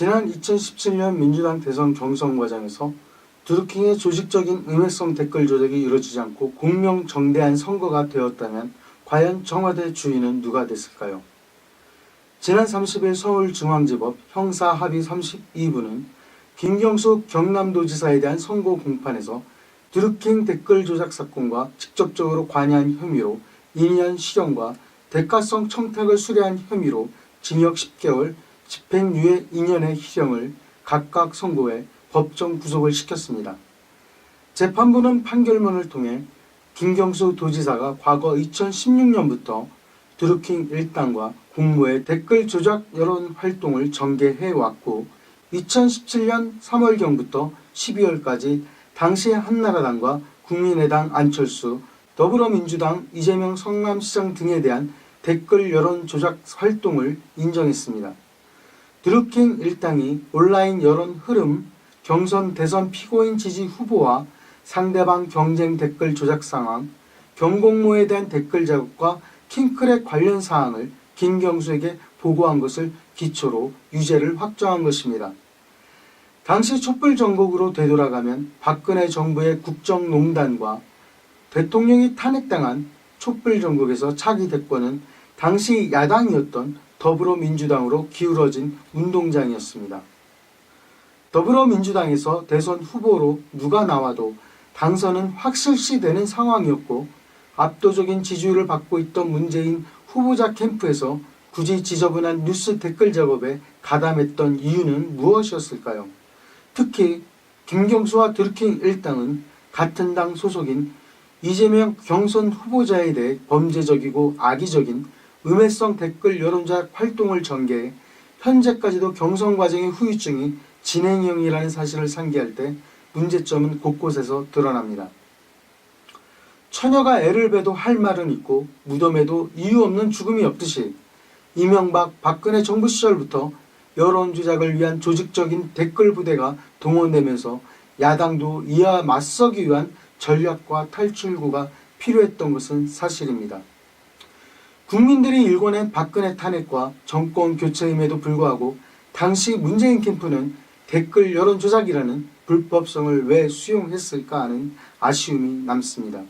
지난 2017년 민주당 대선 경선 과정에서 드루킹의 조직적인 의회성 댓글 조작이 이루어지지 않고 공명정대한 선거가 되었다면 과연 청와대 주인은 누가 됐을까요? 지난 30일 서울중앙지법 형사합의 32부는 김경수 경남도지사에 대한 선거 공판에서 드루킹 댓글 조작 사건과 직접적으로 관여한 혐의로 2년 실형과 대가성 청탁을 수뢰한 혐의로 징역 10개월, 집행유예 2년의 실형을 각각 선고해 법정 구속을 시켰습니다. 재판부는 판결문을 통해 김경수 도지사가 과거 2016년부터 드루킹 일당과 공모의 댓글 조작 여론 활동을 전개해 왔고 2017년 3월경부터 12월까지 당시 한나라당과 국민의당 안철수, 더불어민주당 이재명 성남시장 등에 대한 댓글 여론 조작 활동을 인정했습니다. 드루킹 일당이 온라인 여론 흐름, 경선 대선 피고인 지지 후보와 상대방 경쟁 댓글 조작 상황, 경공모에 대한 댓글 작업과 킹크랩 관련 사항을 김경수에게 보고한 것을 기초로 유죄를 확정한 것입니다. 당시 촛불 전국으로 되돌아가면 박근혜 정부의 국정농단과 대통령이 탄핵당한 촛불 전국에서 차기 대권은 당시 야당이었던 더불어민주당으로 기울어진 운동장이었습니다. 더불어민주당에서 대선 후보로 누가 나와도 당선은 확실시 되는 상황이었고 압도적인 지지율을 받고 있던 문재인 후보자 캠프에서 굳이 지저분한 뉴스 댓글 작업에 가담했던 이유는 무엇이었을까요? 특히 김경수와 드루킹 일당은 같은 당 소속인 이재명 경선 후보자에 대해 범죄적이고 악의적인 음해성 댓글 여론조작 활동을 전개해 현재까지도 경선 과정의 후유증이 진행형이라는 사실을 상기할 때 문제점은 곳곳에서 드러납니다. 처녀가 애를 베도 할 말은 있고 무덤에도 이유 없는 죽음이 없듯이 이명박 박근혜 정부 시절부터 여론 조작을 위한 조직적인 댓글 부대가 동원되면서 야당도 이와 맞서기 위한 전략과 탈출구가 필요했던 것은 사실입니다. 국민들이 일궈낸 박근혜 탄핵과 정권 교체임에도 불구하고 당시 문재인 캠프는 댓글 여론 조작이라는 불법성을 왜 수용했을까 하는 아쉬움이 남습니다.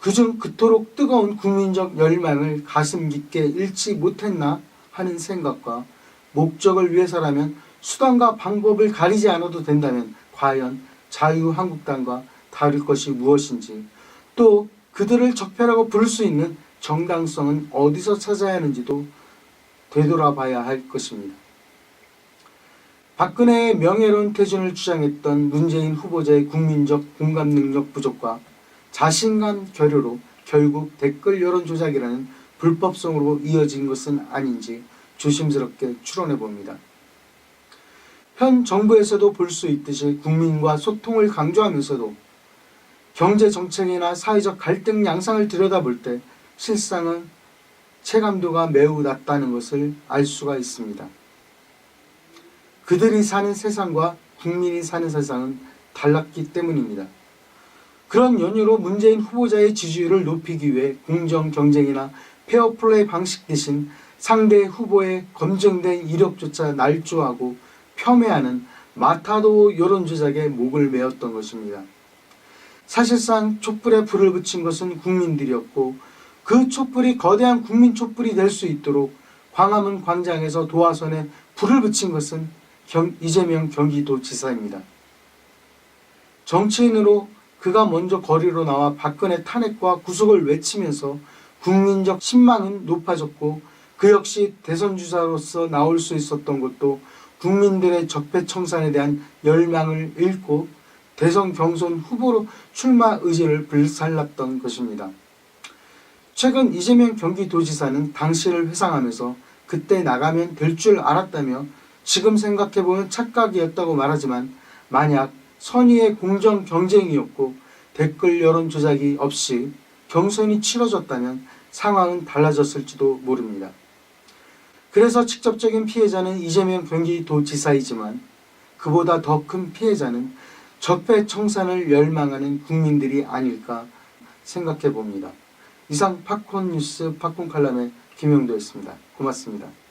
그중 그토록 뜨거운 국민적 열망을 가슴 깊게 잃지 못했나 하는 생각과 목적을 위해서라면 수단과 방법을 가리지 않아도 된다면 과연 자유한국당과 다를 것이 무엇인지 또 그들을 적폐라고 부를 수 있는 정당성은 어디서 찾아야 하는지도 되돌아봐야 할 것입니다. 박근혜의 명예로운 퇴진을 주장했던 문재인 후보자의 국민적 공감 능력 부족과 자신감 결여로 결국 댓글 여론 조작이라는 불법성으로 이어진 것은 아닌지 조심스럽게 추론해 봅니다. 현 정부에서도 볼 수 있듯이 국민과 소통을 강조하면서도 경제 정책이나 사회적 갈등 양상을 들여다볼 때 실상은 체감도가 매우 낮다는 것을 알 수가 있습니다. 그들이 사는 세상과 국민이 사는 세상은 달랐기 때문입니다. 그런 연유로 문재인 후보자의 지지율을 높이기 위해 공정 경쟁이나 페어플레이 방식 대신 상대 후보의 검증된 이력조차 날조하고 폄훼하는 마타도 여론 조작에 목을 메었던 것입니다. 사실상 촛불에 불을 붙인 것은 국민들이었고 그 촛불이 거대한 국민 촛불이 될 수 있도록 광화문 광장에서 도화선에 불을 붙인 것은 경, 이재명 경기도지사입니다. 정치인으로 그가 먼저 거리로 나와 박근혜 탄핵과 구속을 외치면서 국민적 신망은 높아졌고 그 역시 대선 주자로서 나올 수 있었던 것도 국민들의 적폐청산에 대한 열망을 잃고 대선 경선 후보로 출마 의지를 불살랐던 것입니다. 최근 이재명 경기도지사는 당시를 회상하면서 그때 나가면 될 줄 알았다며 지금 생각해보면 착각이었다고 말하지만 만약 선의의 공정 경쟁이었고 댓글 여론 조작이 없이 경선이 치러졌다면 상황은 달라졌을지도 모릅니다. 그래서 직접적인 피해자는 이재명 경기도지사이지만 그보다 더 큰 피해자는 적폐 청산을 열망하는 국민들이 아닐까 생각해 봅니다. 이상 팝콘 뉴스 팝콘 칼럼의 김용도였습니다. 고맙습니다.